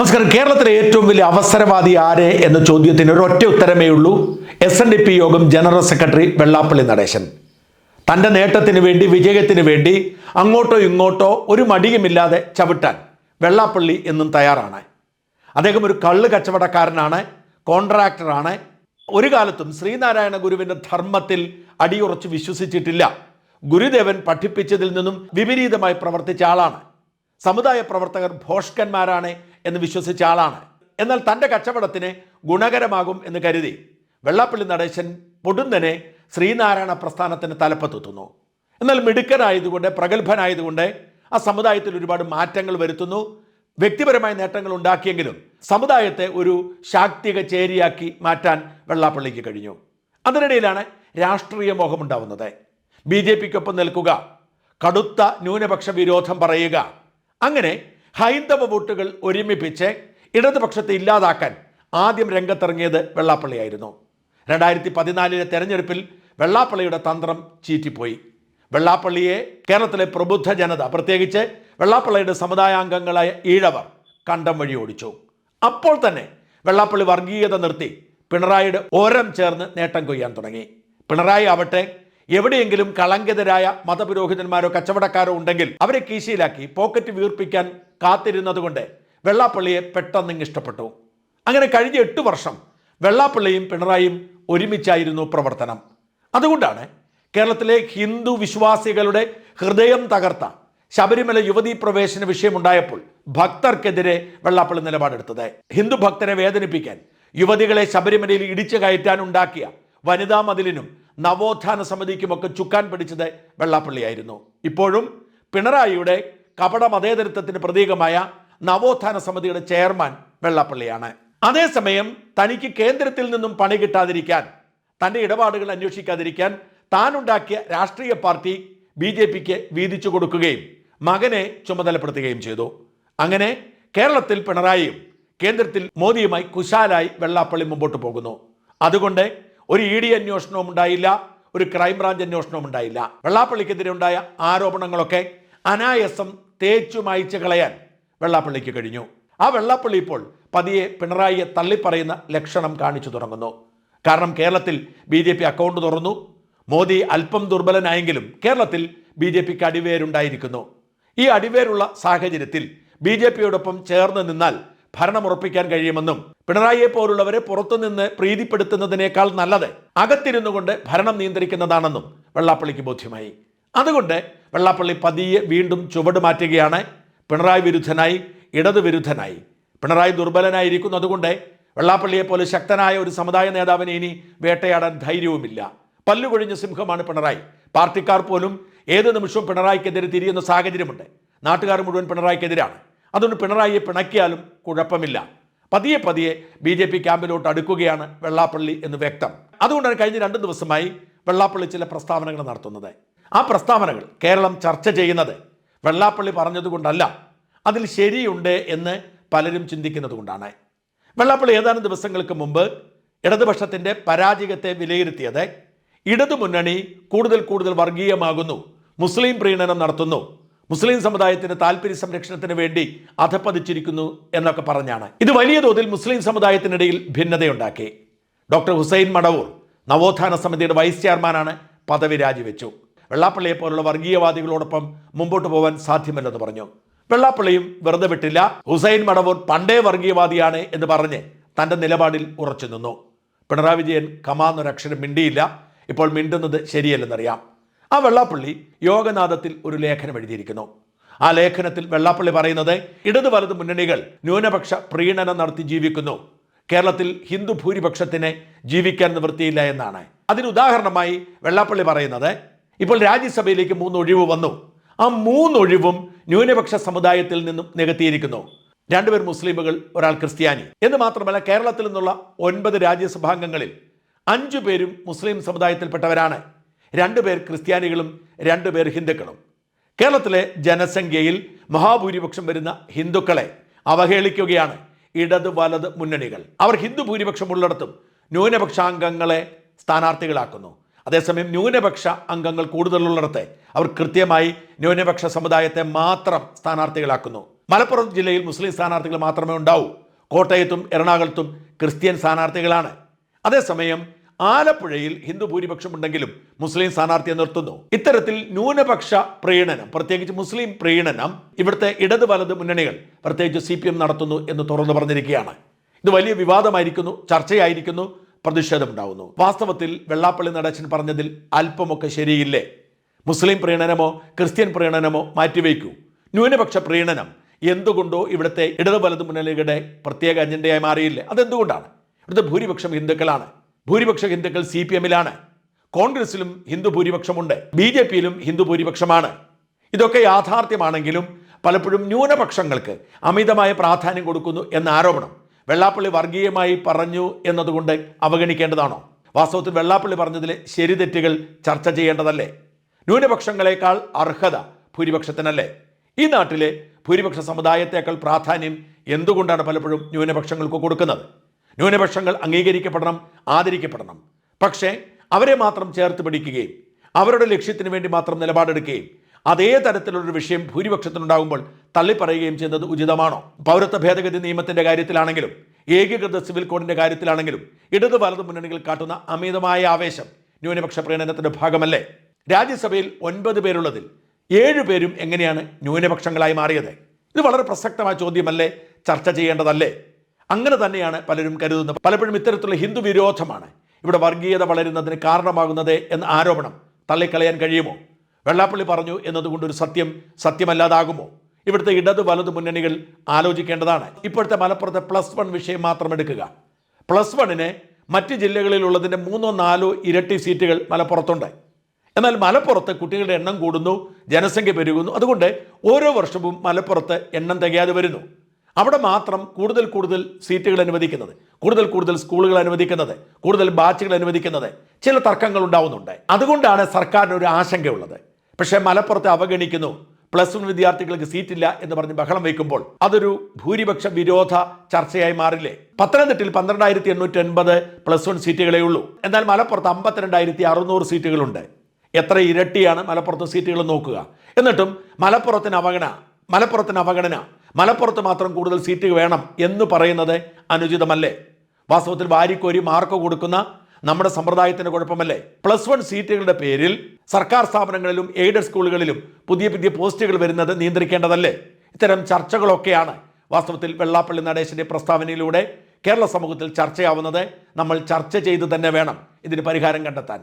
നമസ്കാരം. കേരളത്തിലെ ഏറ്റവും വലിയ അവസരവാദി ആര് എന്ന ചോദ്യത്തിന് ഒരു ഒറ്റ ഉത്തരമേ ഉള്ളൂ. എസ് എൻ ഡി പി യോഗം ജനറൽ സെക്രട്ടറി വെള്ളാപ്പള്ളി നടേശൻ. തന്റെ നേട്ടത്തിന് വേണ്ടി വിജയത്തിന് വേണ്ടി അങ്ങോട്ടോ ഇങ്ങോട്ടോ ഒരു മടിയുമില്ലാതെ ചവിട്ടാൻ വെള്ളാപ്പള്ളി എന്നും തയ്യാറാണ്. അദ്ദേഹം ഒരു കള്ള് കച്ചവടക്കാരനാണ് കോൺട്രാക്ടറാണ്. ഒരു കാലത്തും ശ്രീനാരായണ ഗുരുവിന്റെ ധർമ്മത്തിൽ അടിയുറച്ച് വിശ്വസിച്ചിട്ടില്ല. ഗുരുദേവൻ പഠിപ്പിച്ചതിൽ നിന്നും വിപരീതമായി പ്രവർത്തിച്ച ആളാണ്. സമുദായ പ്രവർത്തകർ ഭോഷ്കന്മാരാണ്. എന്ന് വിശ്വസിച്ച ആളാണ്. എന്നാൽ തന്റെ കച്ചവടത്തിന് ഗുണകരമാകും എന്ന് കരുതി വെള്ളാപ്പള്ളി നടേശൻ പൊടുന്നനെ ശ്രീനാരായണ പ്രസ്ഥാനത്തിന് തലപ്പത്തെത്തുന്നു. എന്നാൽ മിടുക്കനായതുകൊണ്ട് പ്രഗത്ഭനായതുകൊണ്ട് ആ സമുദായത്തിൽ ഒരുപാട് മാറ്റങ്ങൾ വരുത്തുന്നു. വ്യക്തിപരമായ നേട്ടങ്ങൾ ഉണ്ടാക്കിയെങ്കിലും സമുദായത്തെ ഒരു ശാക്തിക ചേരിയാക്കി മാറ്റാൻ വെള്ളാപ്പള്ളിക്ക് കഴിഞ്ഞു. അതിനിടയിലാണ് രാഷ്ട്രീയ മോഹമുണ്ടാവുന്നത്. ബി ജെ പിക്കൊപ്പം നിൽക്കുക കടുത്ത ന്യൂനപക്ഷ വിരോധം പറയുക അങ്ങനെ ഹൈന്ദവ വോട്ടുകൾ ഒരുമിപ്പിച്ച് ഇടതുപക്ഷത്തെ ഇല്ലാതാക്കാൻ ആദ്യം രംഗത്തിറങ്ങിയത് വെള്ളാപ്പള്ളിയായിരുന്നു. രണ്ടായിരത്തി പതിനാലിലെ തെരഞ്ഞെടുപ്പിൽ വെള്ളാപ്പള്ളിയുടെ തന്ത്രം ചീറ്റിപ്പോയി. വെള്ളാപ്പള്ളിയെ കേരളത്തിലെ പ്രബുദ്ധ ജനത പ്രത്യേകിച്ച് വെള്ളാപ്പള്ളിയുടെ സമുദായാംഗങ്ങളായ ഈഴവർ കണ്ടം വഴി ഓടിച്ചു. അപ്പോൾ തന്നെ വെള്ളാപ്പള്ളി വർഗീയത നിർത്തി പിണറായിയുടെ ഓരം ചേർന്ന് നേട്ടം കൊയ്യാൻ തുടങ്ങി. പിണറായി ആവട്ടെ എവിടെയെങ്കിലും കളങ്കിതരായ മതപുരോഹിതന്മാരോ കച്ചവടക്കാരോ ഉണ്ടെങ്കിൽ അവരെ കീശയിലാക്കി പോക്കറ്റ് വീർപ്പിക്കാൻ കാത്തിരുന്നതുകൊണ്ട് വെള്ളാപ്പള്ളിയെ പെട്ടെന്ന് ഇഷ്ടപ്പെട്ടു. അങ്ങനെ കഴിഞ്ഞ എട്ട് വർഷം വെള്ളാപ്പള്ളിയും പിണറായിയും ഒരുമിച്ചായിരുന്നു പ്രവർത്തനം. അതുകൊണ്ടാണ് കേരളത്തിലെ ഹിന്ദു വിശ്വാസികളുടെ ഹൃദയം തകർത്ത ശബരിമല യുവതീ പ്രവേശന വിഷയമുണ്ടായപ്പോൾ ഭക്തർക്കെതിരെ വെള്ളാപ്പള്ളി നിലപാടെടുത്തത്. ഹിന്ദു ഭക്തരെ വേദനിപ്പിക്കാൻ യുവതികളെ ശബരിമലയിൽ ഇടിച്ചു കയറ്റാൻ ഉണ്ടാക്കിയ വനിതാ മതിലിനും നവോത്ഥാന സമിതിക്കുമൊക്കെ ചുക്കാൻ പിടിച്ചത് വെള്ളാപ്പള്ളിയായിരുന്നു. ഇപ്പോഴും പിണറായിയുടെ കപട മതേതരത്വത്തിന് പ്രതീകമായ നവോത്ഥാന സമിതിയുടെ ചെയർമാൻ വെള്ളാപ്പള്ളിയാണ്. അതേസമയം തനിക്ക് കേന്ദ്രത്തിൽ നിന്നും പണി കിട്ടാതിരിക്കാൻ തന്റെ ഇടപാടുകൾ അന്വേഷിക്കാതിരിക്കാൻ താനുണ്ടാക്കിയ രാഷ്ട്രീയ പാർട്ടി ബി ജെ പിക്ക് വീതിച്ചു കൊടുക്കുകയും മകനെ ചുമതലപ്പെടുത്തുകയും ചെയ്തു. അങ്ങനെ കേരളത്തിൽ പിണറായിയും കേന്ദ്രത്തിൽ മോദിയുമായി കുശാലായി വെള്ളാപ്പള്ളി മുമ്പോട്ട് പോകുന്നു. അതുകൊണ്ട് ഒരു ഇ ഡി അന്വേഷണവും ഉണ്ടായില്ല ഒരു ക്രൈംബ്രാഞ്ച് അന്വേഷണവും ഉണ്ടായില്ല. വെള്ളാപ്പള്ളിക്കെതിരെ ഉണ്ടായ ആരോപണങ്ങളൊക്കെ അനായസം തേച്ചു മായ്ച്ചു കളയാൻ വെള്ളാപ്പള്ളിക്ക് കഴിഞ്ഞു. ആ വെള്ളാപ്പള്ളി ഇപ്പോൾ പതിയെ പിണറായിയെ തള്ളിപ്പറയുന്ന ലക്ഷണം കാണിച്ചു തുടങ്ങുന്നു. കാരണം കേരളത്തിൽ ബി ജെ പി അക്കൗണ്ട് തുറന്നു. മോദി അല്പം ദുർബലനായെങ്കിലും കേരളത്തിൽ ബി ജെ പിക്ക് അടിവേരുണ്ടായിരിക്കുന്നു. ഈ അടിവേരുള്ള സാഹചര്യത്തിൽ ബി ജെ പിയോടൊപ്പം ചേർന്ന് നിന്നാൽ ഭരണം ഉറപ്പിക്കാൻ കഴിയുമെന്നും പിണറായിയെ പോലുള്ളവരെ പുറത്തുനിന്ന് പ്രീതിപ്പെടുത്തുന്നതിനേക്കാൾ നല്ലത് അകത്തിരുന്നുകൊണ്ട് ഭരണം നിയന്ത്രിക്കുന്നതാണെന്നും വെള്ളാപ്പള്ളിക്ക് ബോധ്യമായി. അതുകൊണ്ട് വെള്ളാപ്പള്ളി പതിയെ വീണ്ടും ചുവട് മാറ്റുകയാണ്. പിണറായി വിരുദ്ധനായി ഇടത് വിരുദ്ധനായി. പിണറായി ദുർബലനായിരിക്കുന്നു. അതുകൊണ്ട് വെള്ളാപ്പള്ളിയെ പോലെ ശക്തനായ ഒരു സമുദായ നേതാവിനെ ഇനി വേട്ടയാടാൻ ധൈര്യവുമില്ല. പല്ലുകൊഴിഞ്ഞ സിംഹമാണ് പിണറായി. പാർട്ടിക്കാർ പോലും ഏത് നിമിഷവും പിണറായിക്കെതിരെ തിരിയുന്ന സാഹചര്യമുണ്ട്. നാട്ടുകാർ മുഴുവൻ പിണറായിക്കെതിരാണ്. അതുകൊണ്ട് പിണറായിയെ പിണക്കിയാലും കുഴപ്പമില്ല. പതിയെ പതിയെ ബി ജെ പി ക്യാമ്പിലോട്ട് അടുക്കുകയാണ് വെള്ളാപ്പള്ളി എന്ന് വ്യക്തം. അതുകൊണ്ടാണ് കഴിഞ്ഞ രണ്ട് ദിവസമായി വെള്ളാപ്പള്ളി ചില പ്രസ്താവനകൾ നടത്തുന്നത്. ആ പ്രസ്താവനകൾ കേരളം ചർച്ച ചെയ്യുന്നത് വെള്ളാപ്പള്ളി പറഞ്ഞതുകൊണ്ടല്ല. അതിൽ ശരിയുണ്ട് എന്ന് പലരും ചിന്തിക്കുന്നത് കൊണ്ടാണ് വെള്ളാപ്പള്ളി ഏതാനും ദിവസങ്ങൾക്ക് മുമ്പ് ഇടതുപക്ഷത്തിന്റെ പരാജയത്തെ വിലയിരുത്തിയത് ഇടതുമുന്നണി കൂടുതൽ കൂടുതൽ വർഗീയമാകുന്നു മുസ്ലിം പ്രീണനം നടത്തുന്നു മുസ്ലിം സമുദായത്തിന് താല്പര്യ സംരക്ഷണത്തിന് വേണ്ടി അധപ്പതിച്ചിരിക്കുന്നു എന്നൊക്കെ പറഞ്ഞാണ്. ഇത് വലിയ തോതിൽ മുസ്ലിം സമുദായത്തിനിടയിൽ ഭിന്നതയുണ്ടാക്കി. ഡോക്ടർ ഹുസൈൻ മടവൂർ നവോത്ഥാന സമിതിയുടെ വൈസ് ചെയർമാനാണ് പദവി രാജിവെച്ചു. വെള്ളാപ്പള്ളിയെ പോലുള്ള വർഗീയവാദികളോടൊപ്പം മുമ്പോട്ട് പോകാൻ സാധ്യമല്ലെന്ന് പറഞ്ഞു. വെള്ളാപ്പള്ളിയും വെറുതെ വിട്ടില്ല. ഹുസൈൻ മടവൂർ പണ്ടേ വർഗീയവാദിയാണ് എന്ന് പറഞ്ഞ് തന്റെ നിലപാടിൽ ഉറച്ചു നിന്നു. പിണറായി വിജയൻ കമാന്നൊരക്ഷരം മിണ്ടിയില്ല. ഇപ്പോൾ മിണ്ടുന്നത് ശരിയല്ലെന്നറിയാം. ആ വെള്ളാപ്പള്ളി യോഗനാഥത്തിൽ ഒരു ലേഖനം എഴുതിയിരിക്കുന്നു. ആ ലേഖനത്തിൽ വെള്ളാപ്പള്ളി പറയുന്നത് ഇടതു വലത് മുന്നണികൾ ന്യൂനപക്ഷ പ്രീണനം നടത്തി ജീവിക്കുന്നു. കേരളത്തിൽ ഹിന്ദു ഭൂരിപക്ഷത്തിന് ജീവിക്കാൻ നിവൃത്തിയില്ല എന്നാണ്. അതിന് ഉദാഹരണമായി വെള്ളാപ്പള്ളി പറയുന്നത് ഇപ്പോൾ രാജ്യസഭയിലേക്ക് മൂന്ന് ഒഴിവ് വന്നു. ആ മൂന്നൊഴിവും ന്യൂനപക്ഷ സമുദായത്തിൽ നിന്നും നികത്തിയിരിക്കുന്നു. രണ്ടുപേർ മുസ്ലിമുകൾ ഒരാൾ ക്രിസ്ത്യാനി. എന്ന് മാത്രമല്ല കേരളത്തിൽ നിന്നുള്ള ഒൻപത് രാജ്യസഭാംഗങ്ങളിൽ അഞ്ചു പേരും മുസ്ലിം സമുദായത്തിൽപ്പെട്ടവരാണ്. രണ്ടുപേർ ക്രിസ്ത്യാനികളും രണ്ടുപേർ ഹിന്ദുക്കളും. കേരളത്തിലെ ജനസംഖ്യയിൽ മഹാഭൂരിപക്ഷം വരുന്ന ഹിന്ദുക്കളെ അവഹേളിക്കുകയാണ് ഇടത് വലത് മുന്നണികൾ. അവർ ഹിന്ദു ഭൂരിപക്ഷമുള്ളിടത്തും ന്യൂനപക്ഷാംഗങ്ങളെ സ്ഥാനാർത്ഥികളാക്കുന്നു. അതേസമയം ന്യൂനപക്ഷ അംഗങ്ങൾ കൂടുതലുള്ളിടത്ത് അവർ കൃത്യമായി ന്യൂനപക്ഷ സമുദായത്തെ മാത്രം സ്ഥാനാർത്ഥികളാക്കുന്നു. മലപ്പുറം ജില്ലയിൽ മുസ്ലിം സ്ഥാനാർത്ഥികൾ മാത്രമേ ഉണ്ടാവൂ. കോട്ടയത്തും എറണാകുളത്തും ക്രിസ്ത്യൻ സ്ഥാനാർത്ഥികളാണ്. അതേസമയം ആലപ്പുഴയിൽ ഹിന്ദു ഭൂരിപക്ഷം ഉണ്ടെങ്കിലും മുസ്ലിം സ്ഥാനാർത്ഥിയെ നിർത്തുന്നു. ഇത്തരത്തിൽ ന്യൂനപക്ഷ പ്രീണനം പ്രത്യേകിച്ച് മുസ്ലിം പ്രീണനം ഇവിടുത്തെ ഇടത് വലത് മുന്നണികൾ പ്രത്യേകിച്ച് സി നടത്തുന്നു എന്ന് തുറന്നു പറഞ്ഞിരിക്കുകയാണ്. ഇത് വലിയ വിവാദമായിരിക്കുന്നു ചർച്ചയായിരിക്കുന്നു. പ്രതിഷേധമുണ്ടാവുന്നു. വാസ്തവത്തിൽ വെള്ളാപ്പള്ളി നടേശൻ പറഞ്ഞതിൽ അല്പമൊക്കെ ശരിയില്ലേ? മുസ്ലിം പ്രീണനമോ ക്രിസ്ത്യൻ പ്രീണനമോ മാറ്റിവെക്കൂ ന്യൂനപക്ഷ പ്രീണനം എന്തുകൊണ്ടോ ഇവിടുത്തെ ഇടത് വലത് മുന്നണികളുടെ പ്രത്യേക അജണ്ടയായി മാറിയില്ലേ? അതെന്തുകൊണ്ടാണ്? ഇവിടുത്തെ ഭൂരിപക്ഷം ഹിന്ദുക്കളാണ്. ഭൂരിപക്ഷ ഹിന്ദുക്കൾ സി പി എമ്മിലാണ് കോൺഗ്രസിലും ഹിന്ദു ഭൂരിപക്ഷമുണ്ട്. ബി ജെ പിയിലും ഹിന്ദു ഭൂരിപക്ഷമാണ്. ഇതൊക്കെ യാഥാർത്ഥ്യമാണെങ്കിലും പലപ്പോഴും ന്യൂനപക്ഷങ്ങൾക്ക് അമിതമായ പ്രാധാന്യം കൊടുക്കുന്നു എന്ന ആരോപണം വെള്ളാപ്പള്ളി വർഗീയമായി പറഞ്ഞു എന്നതുകൊണ്ട് അവഗണിക്കേണ്ടതാണോ? വാസ്തവത്തിൽ വെള്ളാപ്പള്ളി പറഞ്ഞതിലെ ശരിതെറ്റുകൾ ചർച്ച ചെയ്യേണ്ടതല്ലേ? ന്യൂനപക്ഷങ്ങളെക്കാൾ അർഹത ഭൂരിപക്ഷത്തിനല്ലേ? ഈ നാട്ടിലെ ഭൂരിപക്ഷ സമുദായത്തേക്കാൾ പ്രാധാന്യം എന്തുകൊണ്ടാണ് പലപ്പോഴും ന്യൂനപക്ഷങ്ങൾക്ക് കൊടുക്കുന്നത്? ന്യൂനപക്ഷങ്ങൾ അംഗീകരിക്കപ്പെടണം ആദരിക്കപ്പെടണം. പക്ഷേ അവരെ മാത്രം ചേർത്ത് പിടിക്കുകയും അവരുടെ ലക്ഷ്യത്തിന് വേണ്ടി മാത്രം നിലപാടെടുക്കുകയും അതേ തരത്തിലുള്ളൊരു വിഷയം ഭൂരിപക്ഷത്തിനുണ്ടാകുമ്പോൾ തള്ളിപ്പറയുകയും ചെയ്യുന്നത് ഉചിതമാണോ? പൗരത്വ ഭേദഗതി നിയമത്തിന്റെ കാര്യത്തിലാണെങ്കിലും ഏകീകൃത സിവിൽ കോഡിന്റെ കാര്യത്തിലാണെങ്കിലും ഇടതു വലതു മുന്നണികൾ കാട്ടുന്ന അമിതമായ ആവേശം ന്യൂനപക്ഷ പ്രീണനത്തിന്റെ ഭാഗമല്ലേ? രാജ്യസഭയിൽ ഒൻപത് പേരുള്ളതിൽ ഏഴ് പേരും എങ്ങനെയാണ് ന്യൂനപക്ഷങ്ങളായി മാറിയത്? ഇത് വളരെ പ്രസക്തമായ ചോദ്യമല്ലേ? ചർച്ച ചെയ്യേണ്ടതല്ലേ? അങ്ങനെ തന്നെയാണ് പലരും കരുതുന്നത്. പലപ്പോഴും ഇത്തരത്തിലുള്ള ഹിന്ദു വിരോധമാണ് ഇവിടെ വർഗീയത വളരുന്നതിന് കാരണമാകുന്നത് എന്ന ആരോപണം തള്ളിക്കളയാൻ കഴിയുമോ? വെള്ളാപ്പള്ളി പറഞ്ഞു എന്നതുകൊണ്ടൊരു സത്യം സത്യമല്ലാതാകുമോ? ഇവിടുത്തെ ഇടത് വലത് മുന്നണികൾ ആലോചിക്കേണ്ടതാണ്. ഇപ്പോഴത്തെ മലപ്പുറത്തെ പ്ലസ് വൺ വിഷയം മാത്രം എടുക്കുക. പ്ലസ് വണ്ണിന് മറ്റ് ജില്ലകളിലുള്ളതിന്റെ മൂന്നോ നാലോ ഇരട്ടി സീറ്റുകൾ മലപ്പുറത്തുണ്ട്. എന്നാൽ മലപ്പുറത്ത് കുട്ടികളുടെ എണ്ണം കൂടുന്നു ജനസംഖ്യ പെരുകുന്നു. അതുകൊണ്ട് ഓരോ വർഷവും മലപ്പുറത്ത് എണ്ണം തികയാതെ വരുന്നു. അവിടെ മാത്രം കൂടുതൽ കൂടുതൽ സീറ്റുകൾ അനുവദിക്കുന്നത് കൂടുതൽ കൂടുതൽ സ്കൂളുകൾ അനുവദിക്കുന്നത് കൂടുതൽ ബാച്ചുകൾ അനുവദിക്കുന്നത് ചില തർക്കങ്ങൾ ഉണ്ടാവുന്നുണ്ട്. അതുകൊണ്ടാണ് സർക്കാരിന് ഒരു ആശങ്കയുള്ളത്. പക്ഷേ മലപ്പുറത്തെ അവഗണിക്കുന്നു. പ്ലസ് വൺ വിദ്യാർത്ഥികൾക്ക് സീറ്റില്ല എന്ന് പറഞ്ഞ് ബഹളം വയ്ക്കുമ്പോൾ അതൊരു ഭൂരിപക്ഷ വിരോധ ചർച്ചയായി മാറില്ലേ? പത്തനംതിട്ടയിൽ പന്ത്രണ്ടായിരത്തി എണ്ണൂറ്റി എൺപത് പ്ലസ് വൺ സീറ്റുകളേ ഉള്ളൂ. എന്നാൽ മലപ്പുറത്ത് അമ്പത്തിരണ്ടായിരത്തി അറുന്നൂറ് സീറ്റുകളുണ്ട്. എത്ര ഇരട്ടിയാണ് മലപ്പുറത്ത് സീറ്റുകൾ നോക്കുക? എന്നിട്ടും മലപ്പുറത്തിന് അവഗണന മലപ്പുറത്തിന് അവഗണന മലപ്പുറത്ത് മാത്രം കൂടുതൽ സീറ്റ് വേണം എന്ന് പറയുന്നത് അനുചിതമല്ലേ? വാസ്തവത്തിൽ വാരിക്കോരി മാർക്ക് കൊടുക്കുന്ന നമ്മുടെ സമ്പ്രദായത്തിന്റെ കുഴപ്പമല്ലേ? പ്ലസ് വൺ സീറ്റുകളുടെ പേരിൽ സർക്കാർ സ്ഥാപനങ്ങളിലും എയ്ഡഡ് സ്കൂളുകളിലും പുതിയ പുതിയ പോസ്റ്റുകൾ വരുന്നത് നിയന്ത്രിക്കേണ്ടതല്ലേ? ഇത്തരം ചർച്ചകളൊക്കെയാണ് വാസ്തവത്തിൽ വെള്ളാപ്പള്ളി നടേശന്റെ പ്രസ്താവനയിലൂടെ കേരള സമൂഹത്തിൽ ചർച്ചയാവുന്നത്. നമ്മൾ ചർച്ച ചെയ്ത് തന്നെ വേണം ഇതിന് പരിഹാരം കണ്ടെത്താൻ.